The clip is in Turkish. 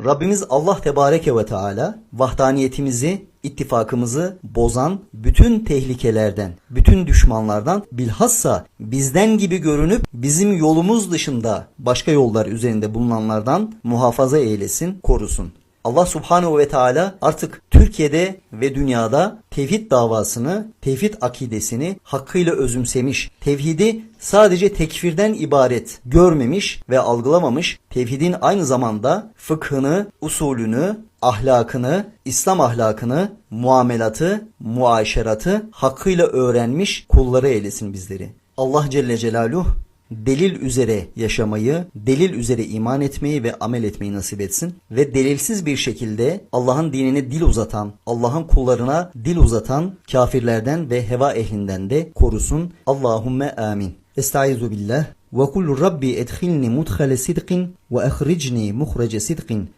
Rabbimiz Allah Tebareke ve Teala vahdaniyetimizi, ittifakımızı bozan bütün tehlikelerden, bütün düşmanlardan bilhassa bizden gibi görünüp bizim yolumuz dışında başka yollar üzerinde bulunanlardan muhafaza eylesin, korusun. Allah Subhanahu ve Teala artık Türkiye'de ve dünyada tevhid davasını, tevhid akidesini hakkıyla özümsemiş, tevhidi sadece tekfirden ibaret görmemiş ve algılamamış, tevhidin aynı zamanda fıkhını, usulünü, ahlakını, İslam ahlakını, muamelatı, muaşeratı hakkıyla öğrenmiş kulları eylesin bizleri. Allah Celle Celaluhu delil üzere yaşamayı, delil üzere iman etmeyi ve amel etmeyi nasip etsin. Ve delilsiz bir şekilde Allah'ın dinine dil uzatan, Allah'ın kullarına dil uzatan kafirlerden ve heva ehlinden de korusun. Allahümme amin. Estaizu billah. Rabbi edhilni mudhale sidqin ve ehricni muhrece sidqin